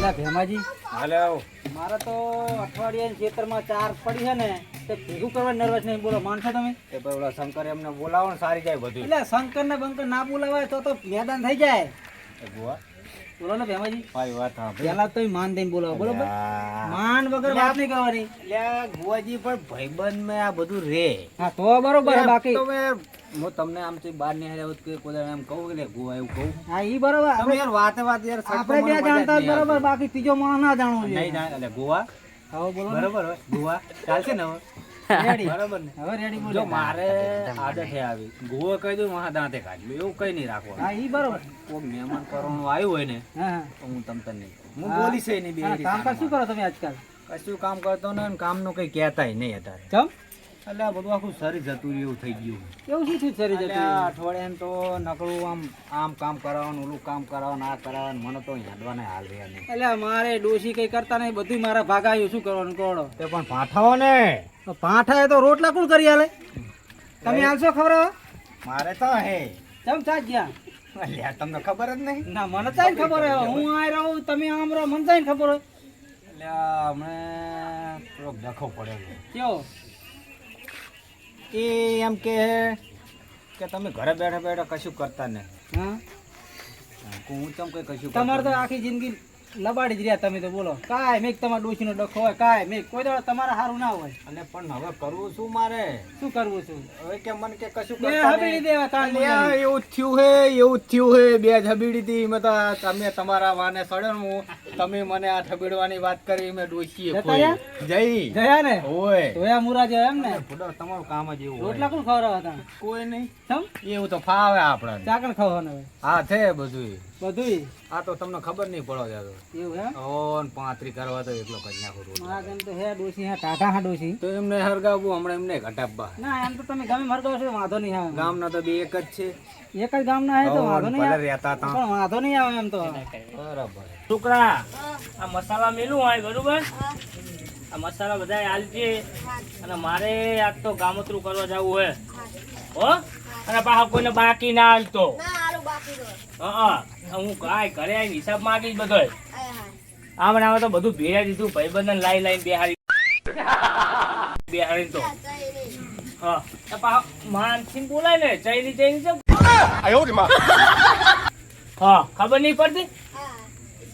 એટલે ભેમાજી. હાલે આવો. મારે તો અઠવાડિયા ખેતરમાં ચાર પડી છે ને તે ભેગું કરવા નર્વસ નહીં. બોલો માનશો તમે? એ ભાઈ ઓલા શંકર એમને બોલાવો ને સારી જાય બધું એટલે શંકર ને બંકર ના બોલાવાય તો તો મેદાન થઈ જાય. ગુવા બોલો ને ભેમાજી. મારી વાત. પેલા તો માન દઈને બોલાવો બરોબર માન વગર વાત નહીં કરવાની. એટલે ગુવાજી પણ ભાઈબંધ મેં આ બધું રે. હા તો બરોબર બાકી. તો મેં- હું તમને આમથી બહાર નહીં આવ્યો કે કોઈ એમ કહું કે ગોવા એવું કહું. હા ઈ બરોબર. તમે યાર વાતે વાત યાર આપણે બે જાણતા બરોબર બાકી ત્રીજો માણસ ના જાણવો નહીં જાણે એટલે ગોવા. હવે બોલો બરોબર હોય ગોવા. ચાલશે ને હવે? બરોબર ને? હવે રેડી બોલો. મારે આદત હે આવી. ગુવા કહી દઉં મારા દાંતે કાઢલું એવું કઈ નહીં રાખવાનું. હા ઈ બરોબર. કોઈ મહેમાન કરવાનું આવ્યું હોય ને તો હું તમ તને નહીં હું બોલીશ ય નહીં બે હા, શું કરો તમે આજકાલ? કશું કામ કરતો ને કામનું કઈ કહેતાય નહીં અત્યારે. ચમ? એટલે આ બધું આખું શરીર જતું રહ્યું એવું થઈ ગયું. કેવું શું થયું શરીર જતું આ અઠવાડિયાને તો નકળું આમ આમ કામ કરાવવાનું ઓલું કામ કરાવવાનું આ કરાવવાનું મને તો હેડવાના હાલ રહ્યા નહીં. એટલે મારે ડોસી કંઈ કરતા નહીં બધું મારા ભાગાયું શું કરવાનું કોડો તે પણ પાઠાઓ ને પાઠા તો રોટલા કોણ કરી આલે? તમે હાલશો ખબર મારે તો હે. ચમ ચાજ ગયા? અલ્યા તમને ખબર જ નહીં? ના મને તો ખબર હોય. હું આ રહું તમે આમ રહો મને તો ખબર હોય. એટલે હમણાં થોડોક ડખો પડ્યો કયો એ એમ કે કે તમે ઘરે બેઠા બેઠા કશું કરતા નહીં. હું? તમ કઈ કશું તમારે તો આખી જિંદગી લબાડી જ રહ્યા તમે તો બોલો. કાંઈ મેં તમારા ડોશીનો ડખો હોય કાંઈ મેં કોઈ દાડો તમારા સારું ના હોય. અને પણ હવે કરવું શું મારે? શું કરવું છું? હવે કે મને કે કશું હબીડી દેવા તાણ એવું થયું હે એવું થયું હે બે જ હબીડી હતી મેં તો તમે તમારા વાને સડ્યો હું તમે મને આ ઠબેડવાની વાત કરી મેં. રહ્યા? જઈ ગયા ને? ઓય. તોયા મુરા જેવા એમ ને? ફુડો, તમારું કામ જ એવું રોટલા કોણ ખવડાવવા હતા? કોઈ નહીં. સમ એવું તો ફાવે આપણને. ચાકણ ખાવાનું હા છે બધું બધુંય? આ તો તમને ખબર નહીં પડો જાતો એવું હે ઓન પાંત્રી કરવા તો એટલો કરી નાખો રોટલો. ગમ તો હે ડોસી હે ટાટા હા ડોસી તો એમને હરગાવું હમણાં એમને ઘટાબા ના એમ તો તમે ગમે હશો વાંધો નહીં હા ગામના તો બે એક જ છે. એક જ ગામના હે તો વાંધો નહીં આવે. રહેતા હતા. પણ વાંધો નહીં આવે એમ તો. બરાબર. છોકરા આ મસાલા મેલું હોય બરોબર? આ મસાલા બધા હાલજે અને મારે આજ તો ગામતરું કરવા જવું હોય હો? અને પાછા કોઈને બાકી ના હાલતો હા હું. કાંઈ ઘરે આવી હિસાબ માગીશ બધો આમ ને આમ તો બધું ભેળા દીધું ભાઈબંધન લાઈ લાઈને બિહારી બિહારી તો. હા તો પાછા માનસિંહ બોલાય ને ચૈની ચૈની છે હા ખબર નહીં પડતી?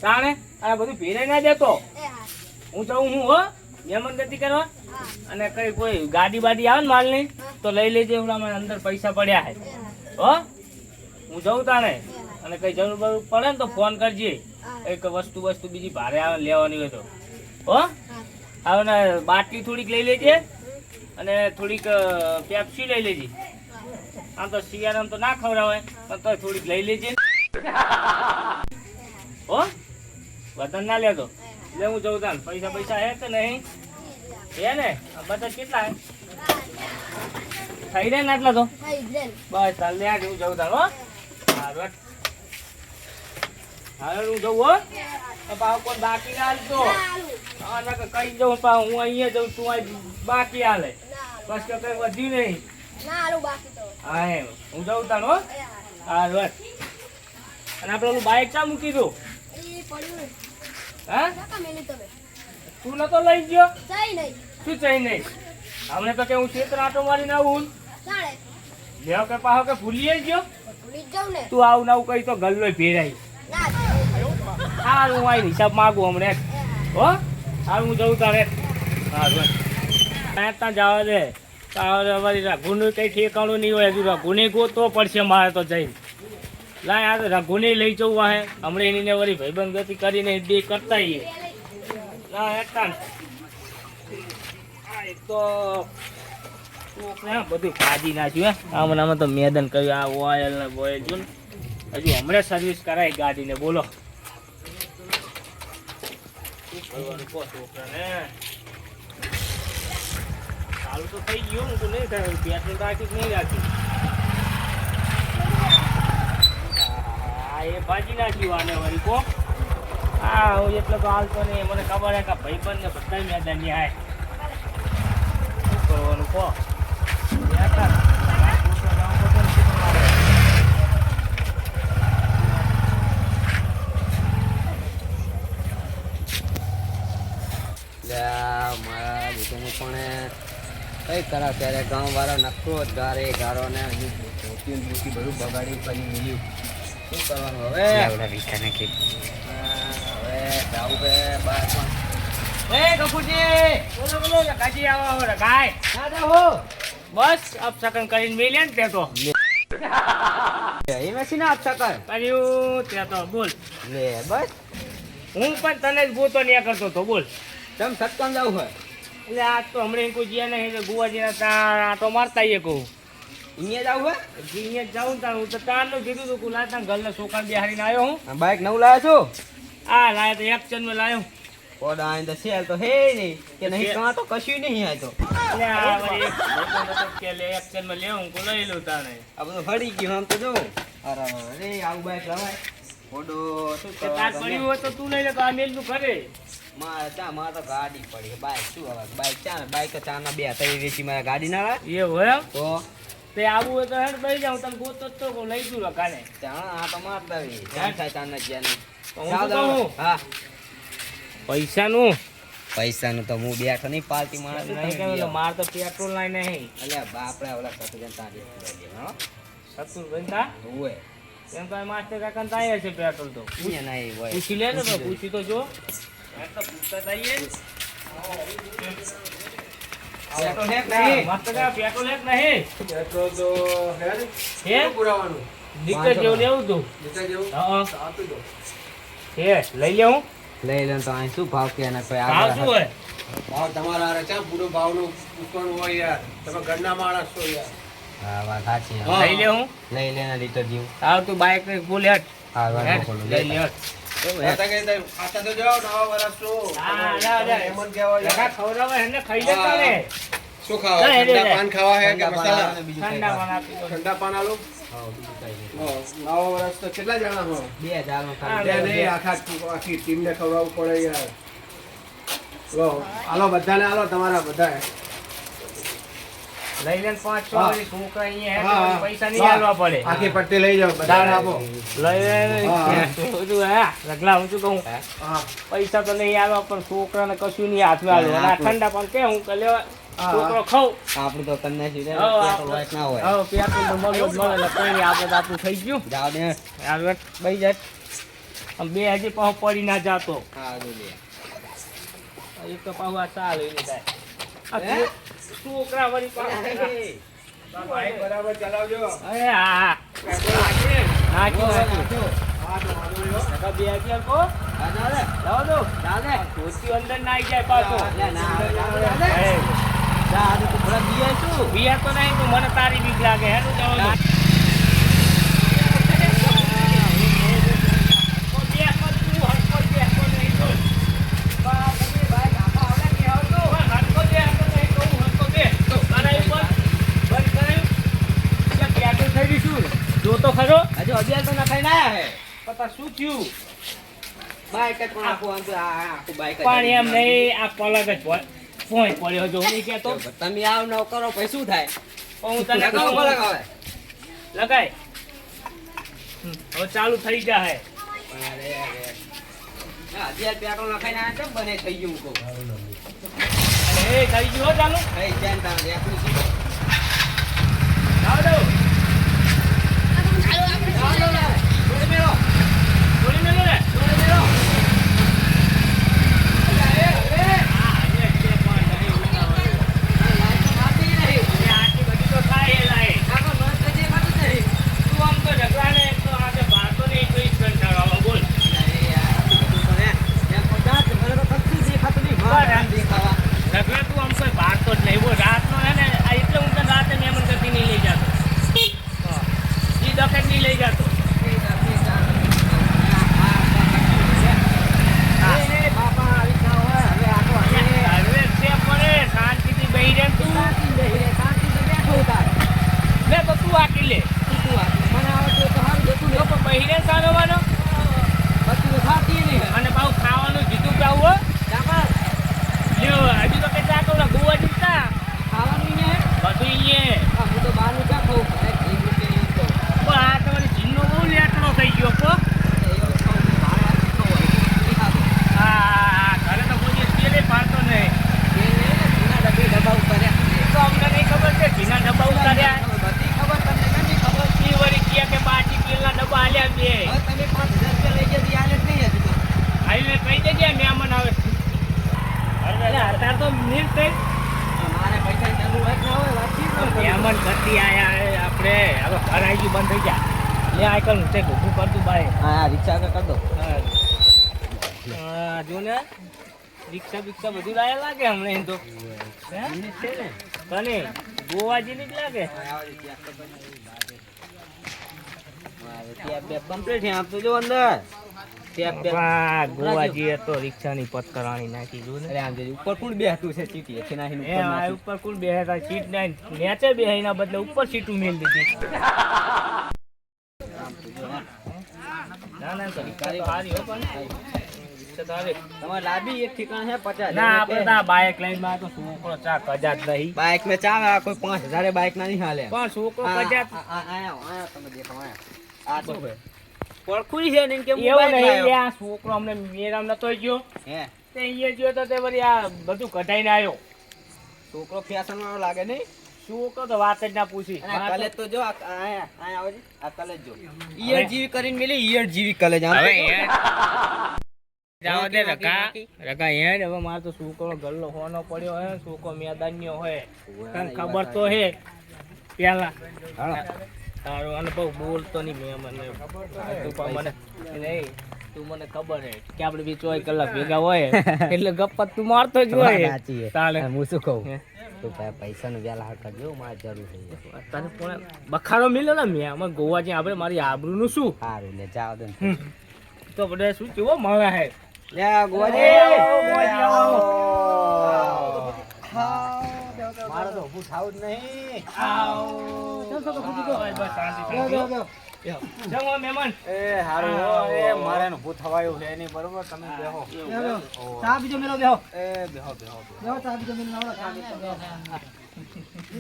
તાણે આ બધું ભેરાઈ ના જતો હું. જાઉં હું હો મહેમાન ગતિ કરવા? અને કઈ કોઈ ગાડી બાડી આવે ને માલની તો લઈ લેજે હમણાં મારા અંદર પૈસા પડ્યા છે. હો. હું? જાઉં તાણે? અને કઈ જરૂર બરૂર પડે ને તો ફોન કરજે. એક વસ્તુ વસ્તુ બીજી ભારે આવે લેવાની હોય તો. હો? હવે ને બાટલી થોડીક લઈ લેજે અને થોડીક પેપ્સી લઈ લેજે. આમ તો શિયાળામાં તો ના ખવડાવે પણ તો થોડીક લઈ લેજે. હો? વતન ના લેતો? એટલે હું જઉં તાન. પૈસા પૈસા હે કે નહીં? હે ને? બધા કેટલા હે? થઈ રહ્યા ને આટલા તો? બસ ચાલ લે હું જઉં તાન હો. હારું. હવે હું જઉં હો. તો પાછું કોઈ બાકી ના હાલતો. હા ના કે કઈ જઉં પા હું અહીંયા જઉં તું અહીં બાકી હાલે. બસ કે કઈ વધ્યું નહીં. હા એમ. હું જઉં તાણ હો? હા હેડ. અને આપણે ઓલું બાઇક ચા મૂકી દઉં? હા? તું નતો લઈ ગયો? શું ચઈ નહીં? હમણે તો કે હું ક્ષેત્ર આટો મારીને આવું. લેવ કે પાહો કે ભૂલી ગયો? તું આવું નાવું કઈ તો ગલ્લો ભેરાઈ સારું હું આઈ હિસાબ માગું હમણે. હો? સારું હું જઉં તારે. ત્યાં ત્યાં જવા દે. તારે રઘુનું કઈ ઠેકાણું નહીં હોય, હજુ રઘુને ગોતવો પડશે મારે તો જઈને. લાય, આ રઘુને લઈ જવું વાહે. હમણાં એની વળી ભાઈબંધ ગતિ કરીને બે કરતા આવીએ. ના એક તો બધું કાઢી નાખ્યું, હે. આમાં આમાં તો મેદાન કર્યું, આ ઓઇલ ને બોઇલ જો ને. હજુ હમણાં સર્વિસ કરાય ગાડીને, બોલો. છોકરાને? ચાલુ તો થઈ ગયું, હું તો નહીં થાય પેટ્રોલ રાખી નહીં રાખી. એ ભાજી નાખ્યું આને વળી કો. હા હું એટલે તો હાલતો નહીં, મને ખબર હે કે ભાઈબંધ ને બધા મેદાનની હાય. શું કરવાનું કહો મારા દુકાને પણ કઈ કરા ત્યારે ગામ વાળા નકરો જ ગારે ગારો ને ધોતી ધોતી બધું બગાડી કરી મળ્યું શું કરવાનું હવે? આ, હવે જાવું કે બહાર એ કપૂરજી! બોલો બોલો કાજી આવો આવો રખાય ના જાઓ બસ અપસકન કરીને મેલ્યા ને તે. તો એ મેસી ના કર કર્યું તે તો બોલ. લે બસ. હું પણ તને જ ગોતો ન્યા કરતો તો બોલ. તમ સત્કન જાવ હોય? એટલે આજ તો હમણાં કોઈ ગયા નહીં તો ગુવાજીના ત્યાં આટો મારતા આવીએ કહું. અહીંયા જાવ હોય અહીંયા જાઉં તાર હું તો તારનું કીધું તું કુલા તાર ઘરના છોકરા બિહારીને આવ્યો હું. બાઇક નવું લાવ્યો છું? આ લાયા તો એક ચંદ લાયો ઓડા આઈને તો સેલ તો હે નહીં. કે નહીં કાં તો કશું નહીં આ તો. એટલે આ વળી એક ભાઈબંધ હતો કે લે એક ચંદમાં લેવું હું લઈ લઉં તાણે. આ બધું ફરી ગયું આમ તો જો. અરે અરે આવું બાઈક લવાય. ઓડો શું તાર પડ્યું હોય તો તું લઈ લે તો આ મેલનું કરે મારે ચા મારે તો ગાડી પડી. બાઈક શું હવે? બાઈક ચા ને બાઈક ચા ના બે ત્રણ વેચી મારે ગાડી ના એ હોય તો તે આવું હોય તો હેડ દઈ જાઉં તમે ગોતો તો લઈ રકાને ચા આ તો મારતા આવી થાય જ્યાં હું પૈસાનું? પૈસાનું તો હું બેઠો નહીં પાલતી માણસ નહીં એટલે માર તો પેટ્રોલ લાઈ નહીં. અલ્યા બાપડે ઓલા સતુજન તારી સતુર બનતા ઓય. એમ તો માસ્ટર કાકા ત્યાં છે પેટ્રોલ તો. હોય? પૂછી લે ને તો પૂછી તો જો. ને? લેવું લઈ લે તો અહીં શું ભાવ કે એના કોઈ ભાવ શું હોય ભાવ તમારા હારે ચા પૂરો હોય યાર તમે ઘરના માણસ છો યાર હા વાત સાચી લઈ લે હું લઈ લે ને લીટર જેવું તાવ તું બાઈક ને બોલે હટ હા લઈ લે હટ. ને. ઠંડા પાન આલો? નવા વર્ષ તો કેટલા જણા હો? બે આખા આખી ટીમને ખવડાવવું પડે યાર. લો આલો બધાને આલો તમારા બધા લઈ લે પાંચ છ છોકરા અહીંયા. પૈસા નહીં હા. આલવા પડે. આખી પટ્ટી લઈ જાઓ બધાને આપો. લઈ લે રગલા હું શું કહું? પૈસા તો નહીં આલવા પણ છોકરાને કશું નહીં હાથમાં અને આ ઠંડા પણ કે હું કલ્યો છોકરો ખાવ આપણું તો કન્યા છે ના હોય. હવે પેટ્રોલ તો મળવું જ મળે કોઈ નહીં. આપણે આપણું થઈ ગયું. જાઓ ને હાલવટ બઈ જાય. આમ બે હજી પાછો પડી ના જાતો. હા જો એક તો પાછું આ ચાલે એને થાય. છોકરા વળી પાછા. બરાબર ચલાવજો. અરે હા અંદર ના આવી જાય. પાછો. બિયા તો નહીં મને તારી બીક લાગે. હેનું જાઓ દો. હરખો બે હરખો તું, હરખો બે હરખો નહીં તો. બા, તમે ભાઈ આખા આવડે કે આવડો? બસ, હરખો બે હરખો નહીં તો હું હરખો બે. કરાયું બંધ? બંધ કરાયું? એટલે પેટ્રોલ થઈ ગયું શું? જો તો ખરો તો ના થઈને આયા હે. પતા શું થયું? બાઈક જ પણ આખું આમ આ- આ આખું બાઈક પણ એમ નહીં આ પલક જ પોઈ પડ્યો જો હું કહેતો. તમે આવ ન કરો પછી શું થાય? હું તને કહું. પલક હવે. લગાય. હવે ચાલુ થઈ જાય હે. અરે, અરે. હા, અગિયાર પેટ્રોલ નખાઈને આયા કેમ બને થઈ ગયું કહું? અરે થઈ ગયું ચાલુ. થઈ જાય તારે રેકડી સીધો. જાઓ દો ચાલો, ચાલો. થોડી મેળો. થોડી મેલો ને થોડી મેળો. અલ્યા, એ, એ. હા, એ છે પણ નહીં ઉતાવળ. આ લાઈટ તો મારતી જ નહીં. એ આટલી બધી તો થાય એ લાય. કાકો, નોંધ તો દેખાતું જ નહીં. તું આમ તો ઝઘડા ને એક તો આજે બારતો નહીં તો ઈ જ કંટાળો આવે, બોલ અરે યાર, આ બધું તો હે. એમ પચાસ, મને તો કશું દેખાતું નહીં. મારે આમ દેખાવા. ઝઘડા તું આમ કોઈ બારતો જ નહીં બોલ રાતનો હે ને આ એટલે હું તને રાતે મહેમાન ગતિ નહીં લઈ જતો તાર તો મિનિટ થઈ મારે પૈસા ચાલુ હોય કે ના હોય વાતચીત ન કરો. મહેમાન ગતિ આયા આપણે હવે ઘર આવી ગયું બંધ થઈ ગયા લે આ કર તે બાય. હા રિક્ષા આગળ કરી દો. હા. જો ને રિક્ષા બિક્ષા બધું લાયા લાગે હમણે એમ તો. હે? છે ને જ લાગે? બેપ છે તો જો અંદર. ટેપ ગોવા જઈએ તો રિક્ષાની પથકરાણી નાખી જો ને. આમ જોજો, ઉપર કોણ બેહતું છે સીટી? ઉપર આ ઉપર કુલ બે હતા સીટ ના નીચે બે બદલે ઉપર સીટું મેલ દીધી. માં તો છોકરો ચા કોઈ પાંચ હજારે ના નહીં હાલે. પણ છે? ને એવું નહીં આ છોકરો અમને મેરામ નતો ગયો હે? તે અહીંયા ગયો તો તે વળી આ બધું કઢાઈને આવ્યો. છોકરો ફેશન વાળો લાગે નહીં? તો વાત જ ના પૂછી. કલેજ તો જો આ આ આયા આયા આવો આ કલેજ જો. ઈયર જેવી કરીને મિલી ઈયર જેવી કલેજ હવે તો જો. યાર જાવા દે રકા રકા યાર હવે મારે તો છોકરો ગલ્લો હોનો પડ્યો હે તને ખબર તો હે. પેલા તારો અનુભવ બોલતો નહીં મેં મને તું પણ મને નહીં તું મને ખબર હે કે આપણે બી ચોવીસ કલાક ભેગા હોય. એટલે ગપ્પા તું મારતો જ હોય. તાલે. હું શું કહું. તું ભાઈ પૈસાનું વેલા કરજો મારે જરૂર છે તને પણ બખારો મિલ્યો ને મેં. અમે ગોવા જે આપણે મારી આબરૂનું શું? સારું લે જાવ દે તો બધા શું કેવો મળે હે? લે ગોવાજી આવો. મારે તો ઊભું થાવું જ નહીં. બસ, શાંતિ, શાંતિ. જમો મહેમાન. એ હારું હો, એ મારે ને ઊભું થવાયું છે નહીં બરોબર તમે બેહો. ચા બીજો મેલો બેહો. એ બેહો બેહો બેહો. બેહો ચા બીજો મેલો નાવડો ચા બીજો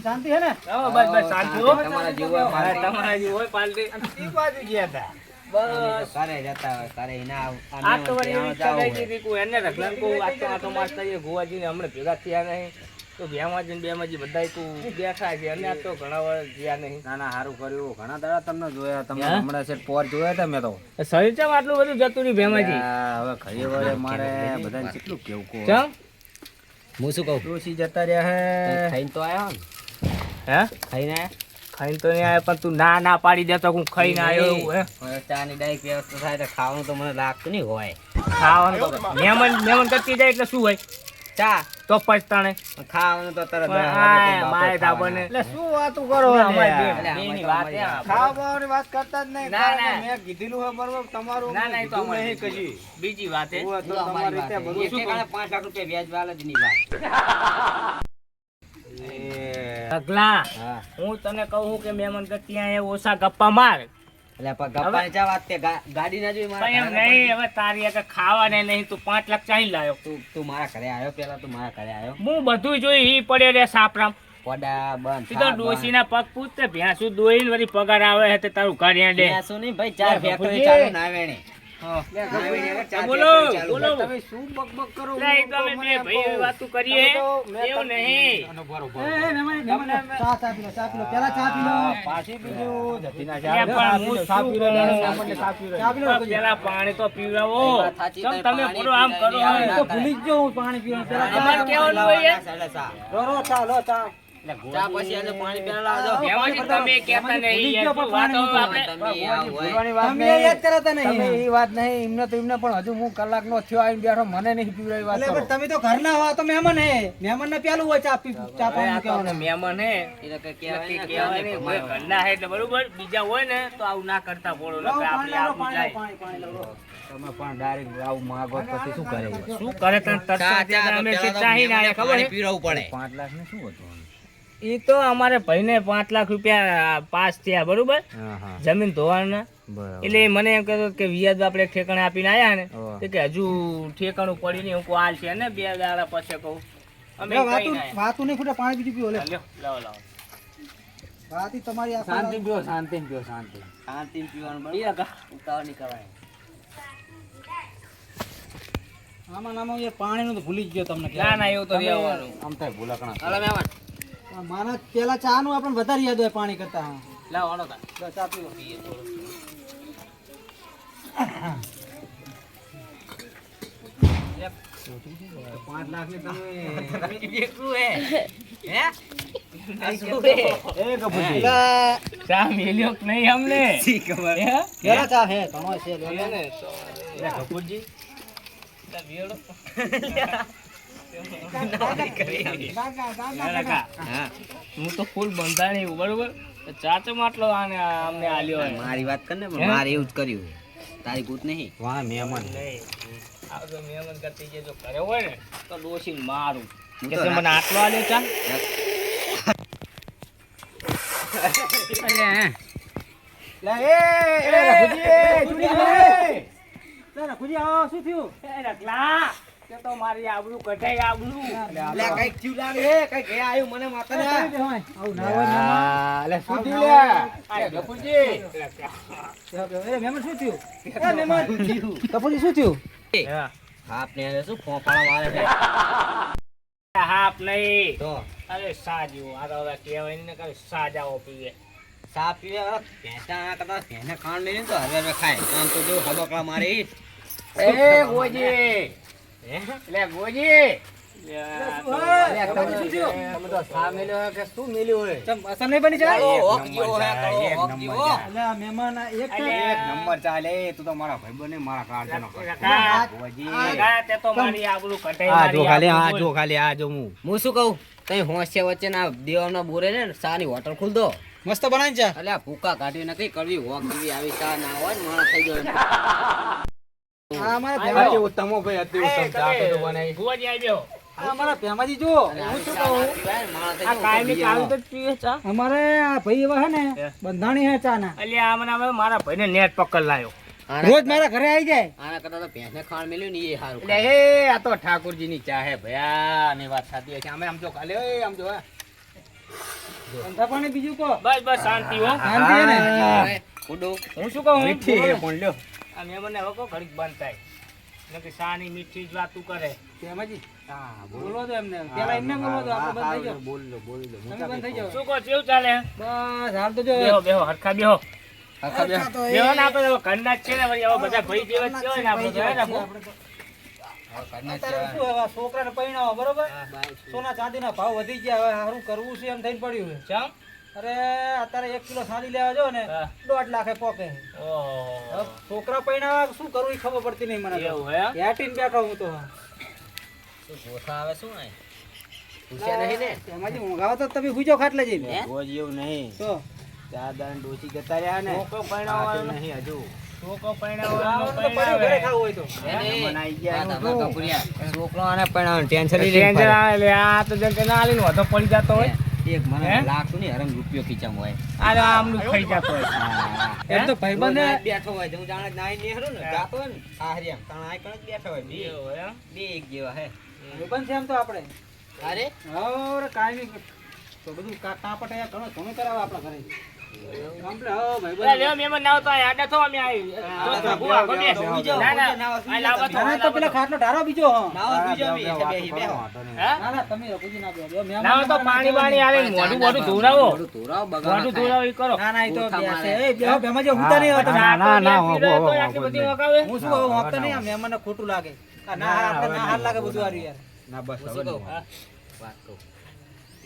શાંતિ હે ને? આવો, બસ બસ શાંતિ હો. તમારા જેવું હોય હા, તમારા જેવું હોય પાલટી. ઈ બાજુ ગયા હતા બસ. કરે જતા હોય કરે એના આ તો વળી ઈચ્છા જાવું થઈ હોય. ગઈ હતી કે એને રખડાને કહું, આજ તો આટો મારતા આવીએ, ગોવાજીને હમણાં ભેગા થયા નહીં. તો બેમાજી ને બેમાજી બધાય તું બેઠા છે. અને આ તો ઘણા વર્ષ ગયા નહીં. ના ના સારું કર્યું. ઘણા દાડા તમને જોયા તમે હે? હમણાં છે પોર જોયા હતા મેં તો. શરીર ચમ આટલું બધું જતું રહ્યું ભેમાજી? હવે ઘડી વળે મારે બધાને કેટલું કેવું કહું. ચમ? હું શું કહું? ડોશી જતા રહ્યા હે. ખાઈને તો આવ્યો ને? હે? ખાઈને ખાઈને તો નહીં આવ્યો પણ તું ના ના પાડી દેતો હું ખાઈને આવ્યો એવું હે? ચાની ડાયરેક્ટ વ્યવસ્થા થાય તો ખાવાનું તો મને લાગતું નહીં હોય. ખાવાનું તો મહેમાન મહેમાન કરતી જાય એટલે શું હોય? ચા. તો પછતાણે ખાવાનું તો તરત પણ દસ આ વાગે તો મારે ધાબોને એટલે શું વાતું કરો અમારે વાત હે વાત કરતા જ નહીં. ના, ના. મેં કીધેલું હોય બરોબર તમારું ના ના તો કીધું નહીં કશી બીજી વાત હે હું તો જો અમારી તમારી રીતે બધું શું ઠેકાણે લાખ રૂપિયા વ્યાજ વાલે જ નહીં વાત. અગલા હું તને કહું કે મહેમાન કે ત્યાં એ ઓછા ગપ્પા માર. ગાડી ના જોઈ મારા પણ એમ ઘરે નહીં હવે તારી આગળ ખાવાને નહીં તું પાંચ લાખ ચાહી લાયો. તું તું મારા ઘરે આવ્યો પેલા તું મારા ઘરે આવ્યો. હું બધું જોઈ ઈ પડે રે સાપરામ. પોડા બંધ સીધો ડોશીના પગ પૂછતે ભેંસું દોઈને વળી પગાર આવે હે તે તારું ઘર હેડે શું નહીં ભાઈ ચાર ફેક્ટરી ચાલુ ના વેણે. હા. નાવેણી આગળ ચાર બોલો, બોલો. તમે શું બકબક કરો? એ તો અમે બે ભાઈ વાતું કરીએ. તમે તો- મેં એવું નહીં. અને બરોબર. એ એ મહેમાન મહેમાન ચા ચા પી લો ચા પી પેલા ચા પી પાછી બીજું જતીના લે, ચા પણ ચા ચા પેલા તો પીવડાવો. ચમ તમે તમે બોલો આમ કરો તો ભૂલી જ જો પાણી પીવાનું. પેલા કેવાનું હોય યાર? સાડા સા. લો લો ચા લો ચા. ચા પછી આજે પાણી પેલા લાવજો. ભેમાજી તમે કહેતા નહીં ભૂલી યાર, ગયો શું પણ વાતો પાણી આપણે તમે આવું હોય. પીવાની વાત તમે નહીં. યાદ કરાતા નહીં ઈ વાત નહીં એમને તો એમને પણ હજુ હું કલાકનો થયો આવીને બેઠો મને નહીં પીવડાવી વાત એટલે તમે તો ઘરના હો તો મહેમાન હે મહેમાન ને પેલું હોય ચા પી ચા હવે આ પાવાનું તો કહેવાનું મહેમાન હે એને કઈ કહેવાય કહેવાય ને, નહીં, કમાય. કોઈ ઘરના હે એટલે બરોબર બીજા હોય ને તો આવું ના કરતા બોલો નકર આપણે આવું જાય લાવો, પાણી લાવો. તમે પણ ડાયરેક્ટ આવું માગો પછી શું કરે શું કરે તને ચા, તરતા ચા તો અમે પેલા ચાહી ના ખબર પાણી પડે. પાંચ લાખ ને શું હતું ઈ તો અમારે ભાઈને પાંચ લાખ રૂપિયા પાસ થયા બરોબર? હા હા જમીન ધોવાના. એટલે મને એમ કહેતો કે વ્યાજ આપણે ઠેકાણે આપીને આયા ને તો કે હજુ ઠેકાણું પડી નહીં હું હાલ છે ને બે દાડા પછી કહું. અમે વાતું ના આયા. વાતું નહીં ખૂટે પાણી બીજું પીવો લે લાવો લાવો. વાતી તમારી શાંતિ પીઓ શાંતિ પીઓ શાંતિ શાંતિથી પીવાનું બરાબર? ઉતાવળ નહીં કરવાની. આમાં નામાં પાણીનું તો ભૂલી જ ગયો તમને ના ના એવું તો રહેવાનું આમ થાય ભૂલકણા. મારા પેલા ચા નું આપણને વધારે યાદ હોય પાણી કરતા હા લાવો તાર. લો, ચા પીવો લે, પાંચ લાખ ને તમે કપૂરજી. હે? તો ફૂલ બંધાણી બરોબર ચાચો માટલો આને અમને આલ્યો મારી વાત કર ને મારે એવું જ કર્યું તારી કૂત નહીં વાહ મહેમાન નહીં. આ મહેમાન કરતી જે જો કરે હોય ને તો ડોશીને મારું કે તો મને આટલો આલ્યો ચા લે એ એ રઘુજી રઘુજી આવો શું થયું રખલા, તે તો મારી આબરૂ કઢાઈ આબરૂ લે કંઈક થયું હે કંઈક હે આયું મને માતા અરે, કઈ દે હોય. આવું ના હોય મહેમાન. આ, લે લે? આ કપૂરજી એ મહેમાન શું થયું? એ મહેમાન કપૂરજી શું થયું? આપને શું ફોફાળા મારે છે? હાપ નહીં. તો? અરે સાજુ આ તો હવે કહેવાય ને કે સાજાઓ પીવે. સા પીવે ભેંસા કરતા લઈને તો હવે હવે ખાય. આમ તો જો હબકડા મારી. એ ગોજી. એટલે ગોજી હું હું શું કહું? તઈ હોંસ્યા વચ્ચે ના દેવાના બોરે ને સારી હોટલ ખુલ દો. મસ્ત બનાવી છે એટલે આ ભૂકા કાઢી નાખી કડવી હોક જેવી આવી ચા ના હોય ને માણસ થઈ ગયો. અમારા ભાઈ હું ભાઈ એવા ને બંધાણી હે ચા ના અલ્યા આ મને હવે મારા ભાઈને નેટ પકડ લાયો. રોજ મારા ઘરે આવી જાય. આના કરતા તો ભેંસને ખાણ મેલ્યું ને એ સારું એટલે એ આ તો ઠાકોરજી ની ચા હે ભયા ની વાત સાચી છે. અમે આમ જો ખાલી આમ જો પાણી બીજું કહો. બસ બસ શાંતિ હો. શાંતિ ને હું શું કહું? મીઠી હે પણ લ્યો. આ મહેમાનને હવે કહો ઘડીક બંધ થાય. નકર સાની મીઠી જ વાતું કરે. તેમજી? હા બોલો. તો એમને. પેલા એમને બોલો તો આપણે બંધ થઈ જાઓ. બોલ લો બોલ લો તમે બંધ થઈ જાઓ. શું કહો કેવું ચાલે? બસ હાલ તો જો બેહો બેહો હરખા બેહો. આખા બે બેહો ને આપણે ઘરના જ છે ને વળી બધા ભાઈ જેવા જ કહેવાય ને આપણે તો, ને, છોકરાને બરોબર? સોના ચાંદીના ભાવ વધી ગયા હવે સારું કરવું છે એમ થઈને પડ્યું છે. ચમ? અરે અત્યારે એક કિલો સાંજી લેવા જો ને દોઢ લાખે પોકે. છોકરા પૈણા શું કરવું એ ખબર પડતી નહીં મને હેટીને બેઠો હું તો. ગોથા આવે શું આય પૂછ્યા નહીં ને? એમાંથી ઊંઘાવો તો તમે હુજો ખાટલે જઈને. રોજ એવું નહીં. તો? ચા દાન ડોસી જતા રહ્યા ને. છોકરો નહીં હજુ. છોકરો. ઘરે ખાવું હોય તો. એને ગયા પણ ટેન્શન ટેન્શન આવે આ તો જેમ કે ના આલીને વધો પડી જતો હોય. એક મને લાખની હરંગ રૂપિયો ખીચામાં હોય. અરે આમનું ખાઈ જતો હોય. એમ તો ભાઈબંધે બેઠો હોય હું જાણે નાઈ નહીં હરું ને જાતો ને આ હરિયામ તાણ આઈ કણ બેઠો હોય બે. હોય બે એક જેવા હે. ભાઈબંધ છે એમ તો આપણે. અરે? ઓર કાઈ નહીં. તો બધું કા- કાપડ અહીંયા ઘણો ઘણું કરાવે આપણા ઘરે. ખોટું લાગે ના હાર લાગે બધું યાર ના બસ. વાત કહું.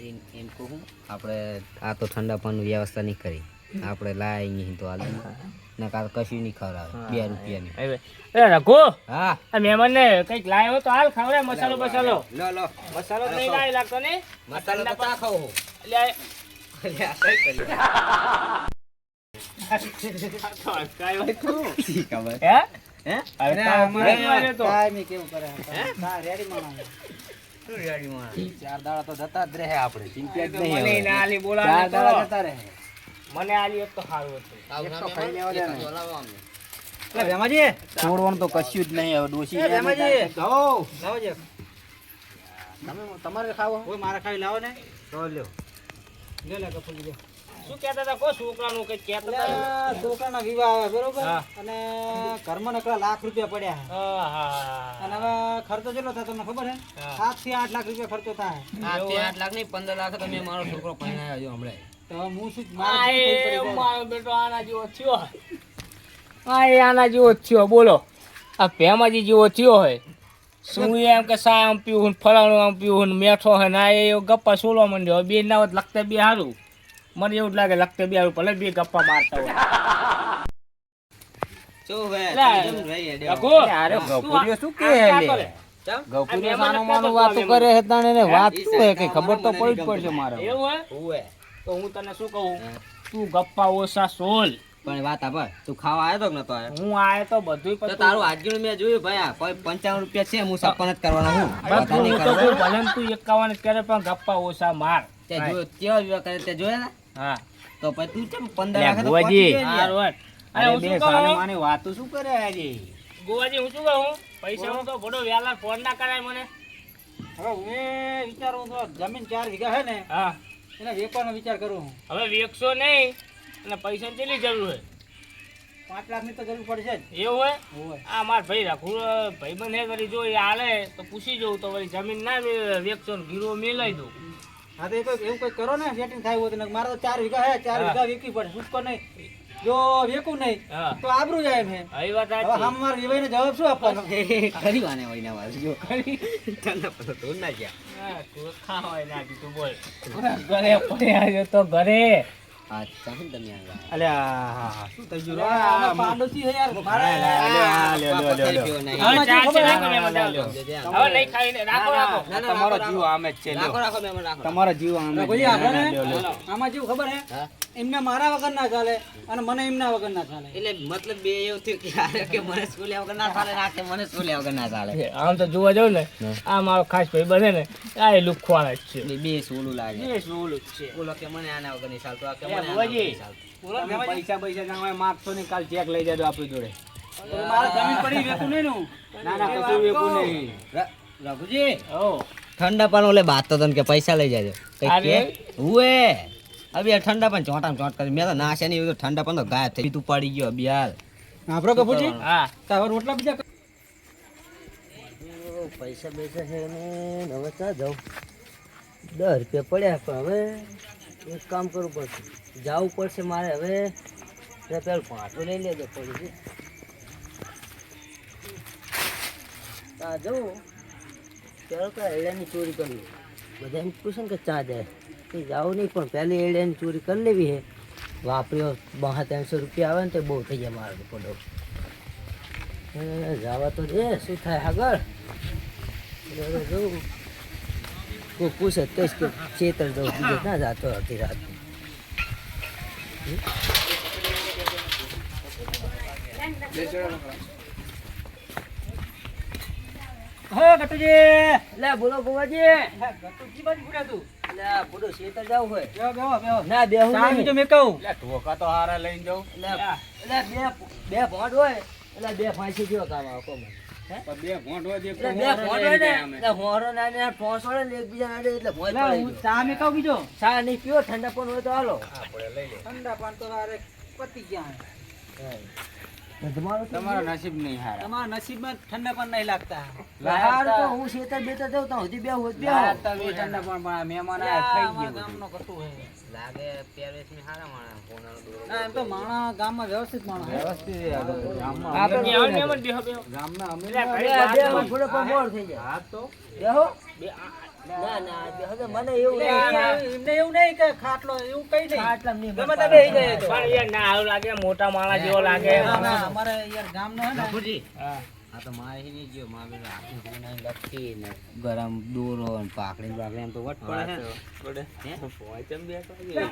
એમ- કહું આપણે આ તો ઠંડા પાણીની વ્યવસ્થા નહીં કરી આપણે લાય અહીં તો હાલ નકાર કશું નહીં ખવડાવે બે રૂપિયાની એ રઘુ હા મહેમાન ને કંઈક લાવ્યો તો હાલ ખવડાય મસાલો બસાલો લો લો મસાલો નહીં લાય લાગતો ને મસાલો તો ચા ખાવ લે આ- આ કઈ કરી હે? હે હવે તો? કેવું કરે હા, રેડી માણસ? ચાર દાડા તો જતા જ રહે આપણે ચિંતા જ નહીં મને ના આલી બોલાવે ચાર દાડા જતા રહે. મને આલી એક તો સારું હતું. એક તો ખાઈ લેવા દે ને. એટલે ભેમાજી. છોડવાનું તો કશું જ નહીં હવે ડોસી એ ભેમાજી. જાઓ લાવો તમે તમારે ખાવો? કોઈ મારે ખાઈ લાવો ને. તો લ્યો. લે લે કપૂર લ્યો શું કહેતા હતા કો છોકરાનું કંઈક કહેતા હતા? છોકરાના વિવાહ આવે બરોબર અને ઘરમાં નકરા લાખ રૂપિયા પડ્યા. અને હવે ખર્ચો કેટલો થાય તમને ખબર છે હા. સાતથી આઠ લાખ રૂપિયા ખર્ચો થાય. આઠથી આઠ લાખ નહીં, પંદર લાખ તમે મારો છોકરો પરણાયો આવ્યો હમણાં. તો હું શું આ મારે બેટો આના જેવો થયો. આ આના જેવો થયો બોલો. આ ભેમાજી જેવો થયો હોય. શું એમ કે સા આમ પીવું ફલાણું આમ પીવું મેઠો હે ના એ ગપ્પા સોલો મંડ્યો. બે ના હોત લખતે બે સારું મને એવું જ લાગે લખતે બે સારું ભલે બે ગપ્પા મારતા હોય. ખબર તો અમારા પડવી જ મને પડશે મારે. એવું હે? હોવે. તો હું તને શું કહું? તું ગપ્પા ઓછા સોલ. પણ વાત તું ખાવા આવ્યો તો નતો આવ્યો હું આયો તો બધું તો તારું આજનું મેં જોયું ભાઈ આ કોઈ પંચાવન રૂપિયા છે હું છપ્પન જ કરવાનો હું. ભલે તું એકાવન કરે પણ ગપ્પા ઓછા માર. તે જોયો કેવા કરે તે જોયા ને? હા. તો પછી તું કેમ પંદર લે, અરે બે શું સાની કહું માની વાતો શું કરે આજે? ગોવાજી હું શું કહું? પૈસા હું તો ભડો વ્યાલા ફોન ના કરાય મને. હવે હું વિચારું તો જમીન ચાર વીઘા હે ને હા. એને વેચવાનો વિચાર કરું હું. હવે વેચશો નહીં અને પૈસાની કેટલી જરૂર છે પાંચ લાખની તો જરૂર પડશે જ. એવું હોય. આ માર ભાઈ રાખું ભાઈ બંધ વળી જો એ હાલે તો પૂછી જોઉં તો વળી જમીન ના વેચશો ને ગીરો મેલાઈ દઉં. હા તો કોઈ એવું કઈ કરો ને સેટિંગ થાય હોય તો મારે તો ચાર વીઘા હે ચાર. વીઘા વેચવી પડે શું નહીં. જો વેકું નહીં તો આબરું જાય એમ હે. વાત હવે સાચી. આમ મારે વિવાઈને જવાબ શું આપવાનો? ખરી વાને હોય ના વાત જો ઠંડા પડો તો ના ગયા. કોખા હોય ના તું બોલ. ઘરે પડે છે તો ઘરે. આવ્યા હવે. હવે. હવે ના, ના, તમારો જીવ આમે છે રાખો લ્યો. રાખો મહેમાન રાખો તમારો જીવ આમે ને. આમાં જેવું ખબર હા? એમને મારા વગર ના ચાલે અને મને એમના વગર ના ચાલે. એટલે મતલબ બે એવું થયું કે કે મને સ્કૂલે વગર ના ચાલે રાખે મને સ્કૂલે વગર ના ચાલે. આમ તો જોવા જાવ ને આ મારો ખાસ ભાઈ બને ને આ એ લુખવાળા જ છે. બે સોલું લાગે. બે સોલું છે. બોલો કે મને આના વગર નહીં ચાલતું આ કે મને આના વગર. નહીં ચાલતું. પૈસા પૈસા કાંઈ માગશો ને કાલ ચેક લઈ જજો આપણી જોડે. તો મારે જમીન પડી વેકું નહીં નું. ના ના કશું વેકું નહીં. રઘુજી ઓ. ઠંડા પાનો ઓલે બાત તો તને કે પૈસા લઈ જાજો. કઈ. કે? હુએ. હવે ઠંડા પણ ચોંટા ચોંટ કરી. મેં તો નાશે નહીં એવું તો ઠંડા પણ તો ગાયબ થઈ તું પડી ગયો બિયાર આપણો કપૂરજી હા. તારા રોટલા બીજા પૈસા પૈસા છે ને હવે ક્યાં જાઉં? દસ રૂપિયા પડ્યા પણ હવે એક કામ કરવું પડશે. જવું પડશે મારે હવે. પેલું પાટું લઈ લેજો પડી છે ત્યાં જવું ચાલો કે એડાની ચોરી કરવી બધા એમ પૂછે ને કે ચા જાય તે જાવું નહીં પણ પહેલી એડાની ચોરી કરી લેવી હે વાપર્યો બહા ત્રણસો રૂપિયા આવે ને તો બહુ થઈ જાય મારો પડો જવા તો દે શું થાય આગળ? કોઈ પૂછે તો કે ચેતર જવું બીજો ના જાતો અડધી રાત? હે ગટુજી! લે બોલો ગોવાજી ગટુજી બાજુ ફર્યા તું. જવું હોય. બેહો બેહો ના બેહું ચા નહીં. બીજો કહું. એટલે ઢોકા તો હારા લઈને જાઉં. એટલે એટલે બે બે ભોંડ હોય એટલે બે ફાંસી જેવો કામ આવે કોમ બે ભોંટ હોય તે બે ભોંડ હોય ને એટલે હોરો ના ને ઠોસ હોય ને એકબીજા ના એટલે ભોંડ લે, હું ચા મેં કહું બીજો. ચા નહીં પીવો ઠંડા પણ હોય તો હાલો. ઠંડા પાન તો હારે પતી ગયા. તમારું તમારા નસીબ નહીં હારા. તમારા નસીબમાં ઠંડા પણ નહીં લાગતા. તો હું શેતર બેતર જાઉં તો સુધી બે હોત બે તમે ઠંડા પણ પણ મહેમાન ખાઈ ગામનો કશું હે લાગે પહેરવેશ મેં હારા માણસ કોનાનો દોરો ના એમ તો માણા ગામમાં વ્યવસ્થિત માણસ. વ્યવસ્થિત. ગામમાં આ તો અમે- બેહો ને એમાં બેહો બેહો. ગામમાં અમે એટલે બે ઘરે બે વાત થોડો પણ મોડ થઈ જાય. હા તો. બેહો. બે- આ- ના ના બેહો મને એવું નહીં એમને- એમને એવું નહીં કે ખાટલો એવું કઈ નહીં. આટલા નહીં ગમે ત્યાં બેસી જાય પણ યાર ના હારું લાગે મોટા માણસ જેવો લાગે. ના, ના, અમારે યાર ગામનો હે ને. હા. આ તો મારે નહીં ગયો મારે લપટી ને ગરમ દોરો ને પાકડી પાકડી એમ તો વટ પડે હે? હે?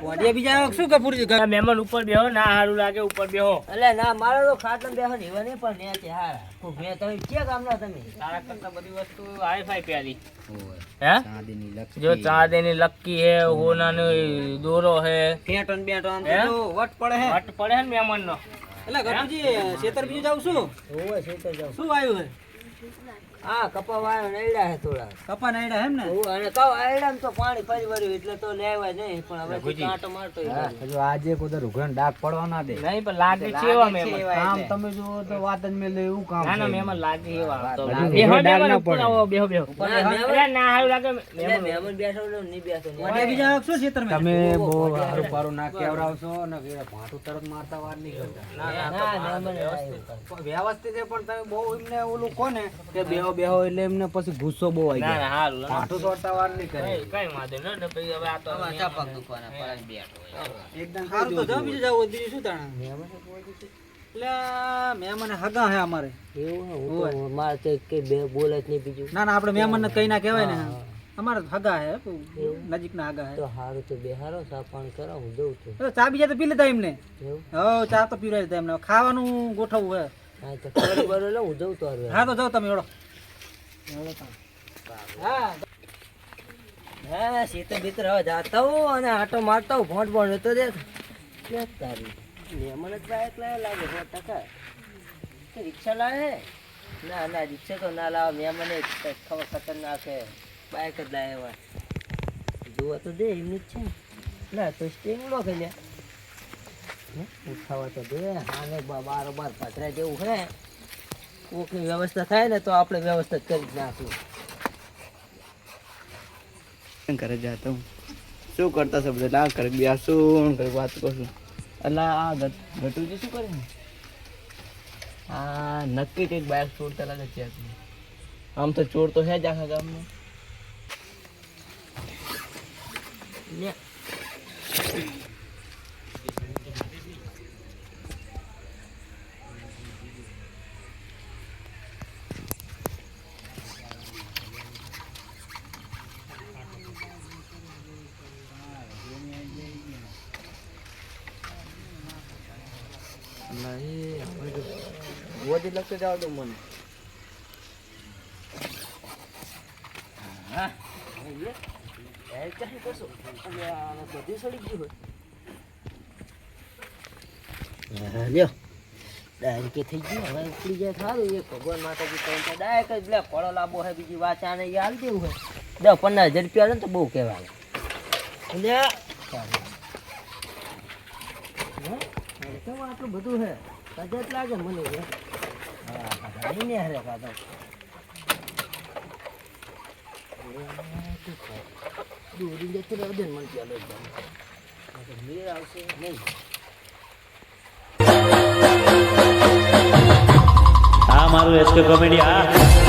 કોડિયા બીજા શું કપૂરજી આ મહેમાન ઉપર બેહો ના હારું લાગે ઉપર બેહો. એટલે ના મારો તો ખાતમ બેહો ને એવા નહીં પણ ને છે હારા. મેં તમે ક્યાં ગામના તમે? તારા કરતા બધી વસ્તુ હાઈ ફાઈ પ્યારી. ઓય હે? ચાંદીની લપટી જો ચાંદીની લક્કી હે હોનાની દોરો હે. ફેટન બેટન વટ પડે હે. વટ પડે ને મહેમાન નો એટલે ગટુજી ખેતર બીજું જાવ જાવ શું આવ્યું હે આ કપા વાળા નડ્યા હે થોડા. કપા નડ્યા એમ ને? અને કહો આયડામાં તો પાણી ફરી વળ્યું એટલે તો લેવાય નહીં પણ હવે કાંટો મારતો. હજુ આજે કોઈ તો રૂગણ ડાક પડવા ના દે. નહીં પણ લાગે છે એવા મેમ કામ તમે જો તો વાત જ મેલે એવું કામ ના ના મેમ લાગે એવા તો. બેહો ડાઘ ના ઉપર પડે. આવો બેહો. બેહો ના, ના હારું લાગે મેમ મહેમાન. બેઠો ને નહીં બેઠો ને. બીજા શું છે તમે બહુ હારું પારું ના કેવરાવશો ને કે ભાંઠું તરત મારતા વાર નહીં કરતા. ના, ના. વ્યવસ્થિત. છે પણ તમે બહુ એમને ઓલું કોને કે બેહો બેહો એટલે એમને પછી ગુસ્સો બહુ આવી ના જાય ના હારું લો. આઠું વાર નહીં કરે. કઈ વાંધો ન ને પછી હવે આ તો હવે ચા પગ દુખવાના પરાઈ બેઠો એકદમ હાલ તો જાઓ બીજું જાવ બીજું શું તાણા? એટલે મહેમાન હગા હે અમારે. એવું હું તો મારે તો કે બે બોલે જ નહીં બીજું. ના ના આપણે મહેમાન ને કઈ ના કહેવાય ને. અમારે તો હગા હે નજીકના હગા હે. તો સારું તો બેહારો ચા પાણી કરો હું જઉં છું. તો ચા બીજા તો પી લેતા એમને. હો ચા તો પીવડાવી દેતા એમને. ખાવાનું ગોઠવવું હે. હા તો ખબર બરો લે હું જઉં તો હા તો જાઓ તમે એવડો હા હા શીતળ ભીતર હવે જાતો અને આટો મારતા ભોંટ ભોંટ રહેતો દે લે તારી? મહેમાન જ બાઈક લાવે લાગે સો ટકા. રિક્ષા લાવે? ના ના રિક્ષા તો ના લાવે મહેમાન એ ખબર ખતરનાક છે. બાઈક જ લાવે એવા. જોવા તો દે એમની જ છે. ના તો સ્ટેમ લો કે? ઉઠાવા તો દે બ- બારોબાર પધરા જેવું હે. કોકની વ્યવસ્થા થાય ને તો આપણે વ્યવસ્થા કરી જ નાખીએ. ઘરે જતો હું શું કરતા છો બધા? ના કરે બેસું કરે? વાત કરશું એટલે આ ઘટુજી શું કરે આ નક્કી કંઈક બાઇક છોડતા લાગે છે આમ તો ચોર તો છે જ આખા ગામમાં લગતો જાવ દો મને. લ્યો. થઈ ગયું હવે ઉપડી જાય સારું એ ભગવાન માતાજી કહે ડાયરેક્ટ જ લે ફળો લાંબો બીજી વાત આને હાલ દેવું હોય દસ પંદર હજાર રૂપિયા ને તો બહુ કહેવાય. લે. સારું. હે? અરે આટલું બધું હે? કદાચ લાગે મને નહીં ને હરે કાકા દોરી જતી રહેવા દે ને મને ચાલો એકદમ આવશે નહીં આ મારું એસકે કોમેડી આ